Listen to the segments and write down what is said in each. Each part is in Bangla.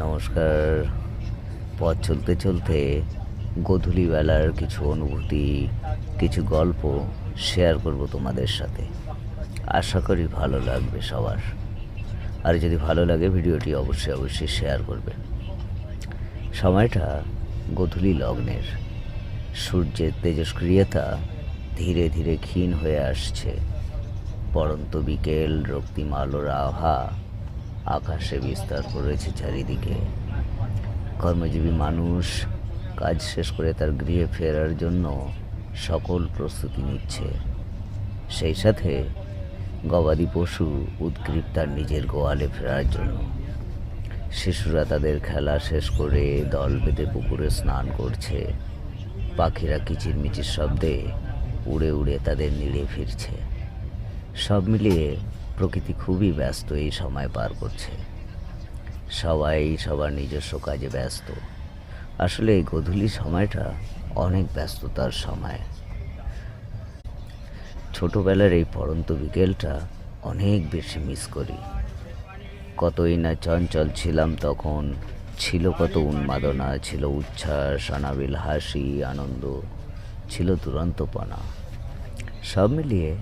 নমস্কার। পথ চলতে চলতে গধূলি বেলার কিছু অনুভূতি, কিছু গল্প শেয়ার করব তোমাদের সাথে। আশা করি ভালো লাগবে সবার। আর যদি ভালো লাগে ভিডিওটি অবশ্যই অবশ্যই শেয়ার করবে। সময়টা গধূলি লগ্নের। সূর্যের তেজস্ক্রিয়তা ধীরে ধীরে ক্ষীণ হয়ে আসছে। পরন্ত বিকেল রক্তিম আলোর আভা আকাশে বিস্তার করেছে চারিদিকে। কর্মজীবী মানুষ কাজ শেষ করে তার গৃহে ফেরার জন্য সকল প্রস্তুতি নিচ্ছে। সেই সাথে গবাদি পশু উদ্গ্রীব তার নিজের গোয়ালে ফেরার জন্য। শিশুরা তাদের খেলা শেষ করে দল বেঁধে পুকুরে স্নান করছে। পাখিরা কিচিরমিচির শব্দে উড়ে উড়ে তাদের নিড়ে ফিরছে। সব মিলিয়ে প্রকৃতি খুবই ব্যস্ত এই সময় পার করছে। সবাই সবার নিজস্ব কাজে ব্যস্ত। আসলে এই গধূলি সময়টা অনেক ব্যস্ততার সময়। ছোটবেলার এই পড়ন্ত বিকেলটা অনেক বেশি মিস করি। কতই না চঞ্চল ছিলাম তখন, ছিল কত উন্মাদনা, ছিল উচ্ছ্বাস, অনাবিল হাসি, আনন্দ, ছিল দুরন্তপনা। সব মিলিয়ে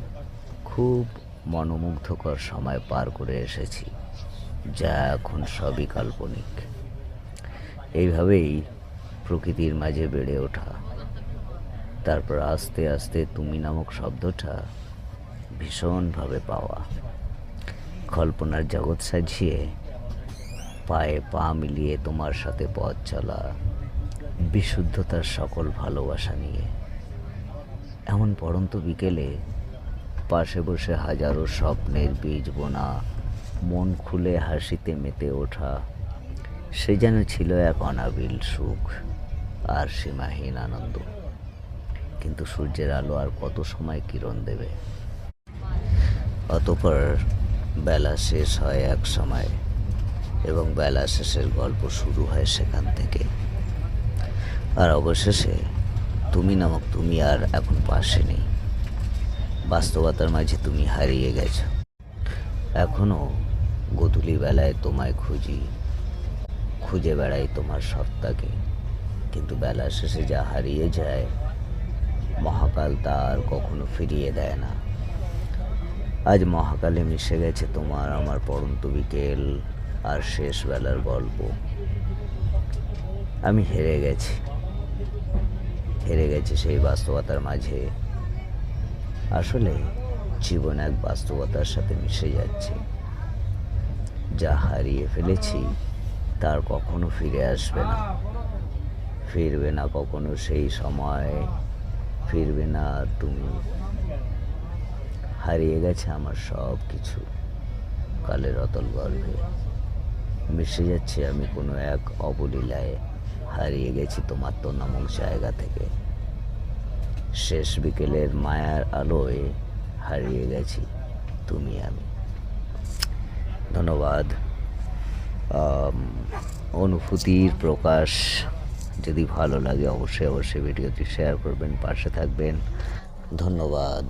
খুব মনোমুগ্ধকর সময় পার করে এসেছি। যা এখন সবই কাল্পনিক। এইভাবেই প্রকৃতির মাঝে বেড়ে ওঠা। তারপর আস্তে আস্তে তুমি নামক শব্দটা ভীষণভাবে পাওয়া। কল্পনার জগৎ সাজিয়ে পায়ে পা মিলিয়ে তোমার সাথে পথ চলা, বিশুদ্ধতার সকল ভালোবাসা নিয়ে। এমন পড়ন্ত বিকেলে পাশে বসে হাজারো স্বপ্নের বীজ বোনা, মন খুলে হাসিতে মেতে ওঠা। সে যেন ছিল এক অনাবিল সুখ আর সীমাহীন আনন্দ। কিন্তু সূর্যের আলো আর কত সময় কিরণ দেবে? অতপর বেলা শেষ হয় এক সময় এবং বেলা শেষের গল্প শুরু হয় সেখান থেকে। আর অবশেষে তুমি নামক তুমি আর এখন পাশে নেই। বাস্তবতার মাঝে তুমি হারিয়ে গেছো। এখনও গধূলি বেলায় তোমায় খুঁজি, খুঁজে বেড়াই তোমার সত্তাকে। কিন্তু বেলা শেষে যা হারিয়ে যায়, মহাকাল তা আর কখনো ফিরিয়ে দেয় না। আজ মহাকালে মিশে গেছে তোমার আমার পড়ন্ত বিকেল আর শেষ বেলার গল্প। আমি হেরে গেছি হেরে গেছি সেই বাস্তবতার মাঝে। আসলে জীবন এক বাস্তবতার সাথে মিশে যাচ্ছে। যা হারিয়ে ফেলেছি, তার কখনো ফিরে আসবে না। ফিরবে না কখনো সেই সময়, ফিরবে না তুমি। হারিয়ে গেছে আমার সব কিছু কালের অতল গর্ভে। মিশে যাচ্ছি আমি কোনো এক অবলীলায়। হারিয়ে গেছি তোমার তো নামক জায়গা থেকে। শেষ বিকেলের মায়ার আলোয় হারিয়ে গেছি তুমি আমি। ধন্যবাদ। অনুভূতির প্রকাশ যদি ভালো লাগে অবশ্যই অবশ্যই ভিডিওটি শেয়ার করবেন, পাশে থাকবেন। ধন্যবাদ।